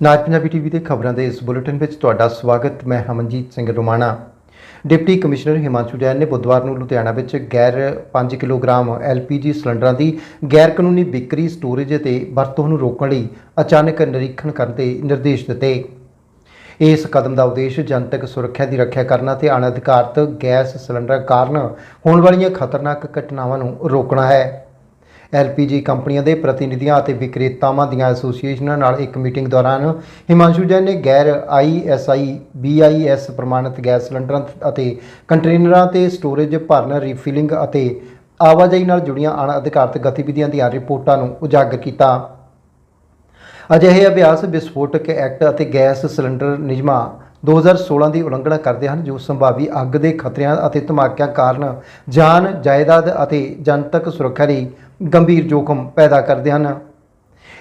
ਨਾਜ Punjabi TV ਦੇ ਖਬਰਾਂ ਦੇ ਇਸ ਬੁਲੇਟਿਨ ਵਿੱਚ ਤੁਹਾਡਾ ਸਵਾਗਤ, ਮੈਂ ਹਮਨਜੀਤ ਸਿੰਘ ਰੋਮਾਣਾ। ਡਿਪਟੀ ਕਮਿਸ਼ਨਰ ਹਿਮਾਂਸ਼ੂ ਜੈਨ ਨੇ ਬੁੱਧਵਾਰ ਨੂੰ ਲੁਧਿਆਣਾ ਵਿੱਚ ਗੈਰ 5 ਕਿਲੋਗ੍ਰਾਮ ਐਲਪੀਜੀ ਸਿਲੰਡਰਾਂ ਦੀ ਗੈਰ ਕਾਨੂੰਨੀ ਵਿਕਰੀ ਸਟੋਰੇਜ ਅਤੇ ਵਰਤੋਂ ਨੂੰ ਰੋਕਣ ਲਈ ਅਚਾਨਕ ਨਿਰੀਖਣ ਕਰਨ ਦੇ ਨਿਰਦੇਸ਼ ਦਿੱਤੇ। ਇਸ ਕਦਮ ਦਾ ਉਦੇਸ਼ ਜਨਤਕ ਸੁਰੱਖਿਆ ਦੀ ਰੱਖਿਆ ਕਰਨਾ ਤੇ ਅਣਅਧਿਕਾਰਤ ਗੈਸ ਸਿਲੰਡਰ ਕਾਰਨ ਹੋਣ ਵਾਲੀਆਂ ਖਤਰਨਾਕ ਘਟਨਾਵਾਂ ਨੂੰ ਰੋਕਣਾ ਹੈ। ਐਲਪੀਜੀ ਕੰਪਨੀਆਂ ਦੇ ਪ੍ਰਤੀਨਿਧੀਆਂ ਅਤੇ ਵਿਕਰੇਤਾਵਾਂ ਦੀਆਂ ਐਸੋਸੀਏਸ਼ਨਾਂ ਨਾਲ ਇੱਕ ਮੀਟਿੰਗ ਦੌਰਾਨ ਹਿਮਾਂਸ਼ੂ ਜੈਨ ਨੇ ਗੈਰ ਆਈਐਸਆਈ ਬੀਆਈਐਸ ਪ੍ਰਮਾਣਿਤ ਗੈਸ ਸਿਲੰਡਰਾਂ ਅਤੇ ਕੰਟੇਨਰਾਂ ਤੇ ਸਟੋਰੇਜ ਭਰਨ, ਰੀਫਿਲਿੰਗ ਅਤੇ ਆਵਾਜਾਈ ਨਾਲ ਜੁੜੀਆਂ ਅਣਅਧਿਕਾਰਤ ਗਤੀਵਿਧੀਆਂ ਦੀਆਂ ਰਿਪੋਰਟਾਂ ਨੂੰ ਉਜਾਗਰ ਕੀਤਾ। ਅਜਿਹੇ ਅਭਿਆਸ ਵਿਸਫੋਟਕ ਐਕਟ ਅਤੇ ਗੈਸ ਸਿਲੰਡਰ ਨਿਯਮਾਂ 2016 ਦੀ ਉਲੰਘਣਾ ਕਰਦੇ ਹਨ, ਜੋ ਸੰਭਾਵੀ ਅੱਗ ਦੇ ਖਤਰਿਆਂ ਅਤੇ ਧਮਾਕਿਆਂ ਕਾਰਨ ਜਾਨ, ਜਾਇਦਾਦ ਅਤੇ ਜਨਤਕ ਸੁਰੱਖਿਆ ਲਈ ਗੰਭੀਰ ਜੋਖਮ ਪੈਦਾ ਕਰਦੇ ਹਨ।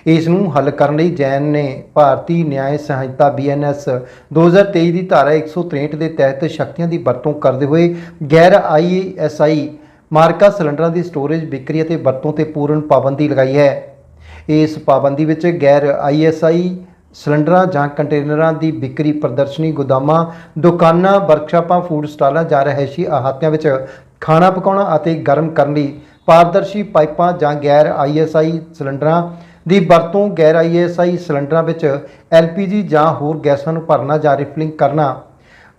ਇਸ ਨੂੰ ਹੱਲ ਕਰਨ ਲਈ ਜੈਨ ਨੇ ਭਾਰਤੀ ਨਿਆਂ ਸੰਹਿਤਾ ਬੀਐਨਐਸ 2023 ਦੀ ਧਾਰਾ 163 ਦੇ ਤਹਿਤ ਸ਼ਕਤੀਆਂ ਦੀ ਵਰਤੋਂ ਕਰਦੇ ਹੋਏ ਗੈਰ ਆਈਐਸਆਈ ਮਾਰਕਾ ਸਿਲੰਡਰਾਂ ਦੀ ਸਟੋਰੇਜ, ਵਿਕਰੀ ਅਤੇ ਵਰਤੋਂ ਤੇ ਪੂਰਨ ਪਾਬੰਦੀ ਲਗਾਈ ਹੈ। ਇਸ ਪਾਬੰਦੀ ਵਿੱਚ ਗੈਰ ਆਈਐਸਆਈ ਸਿਲੰਡਰਾਂ ਜਾਂ ਕੰਟੇਨਰਾਂ ਦੀ ਵਿਕਰੀ ਪ੍ਰਦਰਸ਼ਨੀ, ਗੋਦਾਮਾਂ, ਦੁਕਾਨਾਂ, ਵਰਕਸ਼ਾਪਾਂ, ਫੂਡ ਸਟਾਲਾਂ ਜਾਂ ਰਹਿਸ਼ੀ ਅਹਾਤਿਆਂ ਵਿੱਚ ਖਾਣਾ ਪਕਾਉਣਾ ਅਤੇ ਗਰਮ ਕਰਨ ਲਈ ਪਾਰਦਰਸ਼ੀ ਪਾਈਪਾਂ ਜਾਂ ਗੈਰ ਆਈਐਸਆਈ ਸਿਲੰਡਰਾਂ ਦੀ ਵਰਤੋਂ, ਗੈਰ ਆਈਐਸਆਈ ਸਿਲੰਡਰਾਂ ਵਿੱਚ ਐਲਪੀਜੀ ਜਾਂ ਹੋਰ ਗੈਸਾਂ ਨੂੰ ਭਰਨਾ ਜਾਂ ਰਿਫਿਲਿੰਗ ਕਰਨਾ,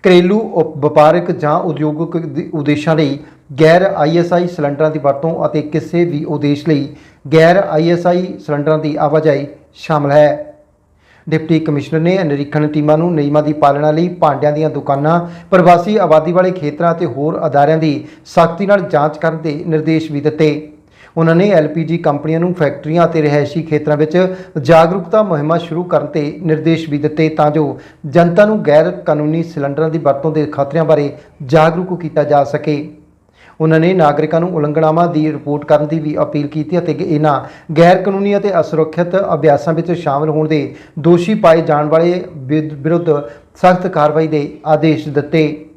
ਘਰੇਲੂ ਵਪਾਰਕ ਜਾਂ ਉਦਯੋਗਿਕ ਉਦੇਸ਼ਾਂ ਲਈ ਗੈਰ ਆਈਐਸਆਈ ਸਿਲੰਡਰਾਂ ਦੀ ਵਰਤੋਂ ਅਤੇ ਕਿਸੇ ਵੀ ਉਦੇਸ਼ ਲਈ ਗੈਰ ਆਈਐਸਆਈ ਸਿਲੰਡਰਾਂ ਦੀ ਆਵਾਜਾਈ ਸ਼ਾਮਲ ਹੈ। ਡਿਪਟੀ ਕਮਿਸ਼ਨਰ ਨੇ ਨਿਰੀਖਣ ਟੀਮਾਂ ਨੂੰ ਨਿਯਮਾਂ ਦੀ ਪਾਲਣਾ ਲਈ ਭਾਂਡਿਆਂ ਦੀਆਂ ਦੁਕਾਨਾਂ, ਪ੍ਰਵਾਸੀ ਆਬਾਦੀ ਵਾਲੇ ਖੇਤਰਾਂ ਅਤੇ ਹੋਰ ਅਦਾਰਿਆਂ ਦੀ ਸਖਤੀ ਨਾਲ ਜਾਂਚ ਕਰਨ ਦੇ ਨਿਰਦੇਸ਼ ਵੀ ਦਿੱਤੇ। ਉਹਨਾਂ ਨੇ ਐਲਪੀਜੀ ਕੰਪਨੀਆਂ ਨੂੰ ਫੈਕਟਰੀਆਂ ਅਤੇ ਰਿਹਾਇਸ਼ੀ ਖੇਤਰਾਂ ਵਿੱਚ ਜਾਗਰੂਕਤਾ ਮੁਹਿੰਮਾਂ ਸ਼ੁਰੂ ਕਰਨ ਤੇ ਨਿਰਦੇਸ਼ ਵੀ ਦਿੱਤੇ ਤਾਂ ਜੋ ਜਨਤਾ ਨੂੰ ਗੈਰ ਕਾਨੂੰਨੀ ਸਿਲੰਡਰਾਂ ਦੀ ਵਰਤੋਂ ਦੇ ਖਤਰਿਆਂ ਬਾਰੇ ਜਾਗਰੂਕ ਕੀਤਾ ਜਾ ਸਕੇ। ਉਹਨਾਂ ਨੇ ਨਾਗਰਿਕਾਂ ਨੂੰ ਉਲੰਘਣਾਵਾਂ ਦੀ ਰਿਪੋਰਟ ਕਰਨ ਦੀ ਵੀ ਅਪੀਲ ਕੀਤੀ ਅਤੇ ਇਹਨਾਂ ਗੈਰ ਕਾਨੂੰਨੀ ਅਤੇ ਅਸੁਰੱਖਿਅਤ ਅਭਿਆਸਾਂ ਵਿੱਚ ਸ਼ਾਮਲ ਹੋਣ ਦੇ ਦੋਸ਼ੀ ਪਾਏ ਜਾਣ ਵਾਲੇ ਵਿਦ- ਵਿਰੁੱਧ ਸਖਤ ਕਾਰਵਾਈ ਦੇ ਆਦੇਸ਼ ਦਿੱਤੇ।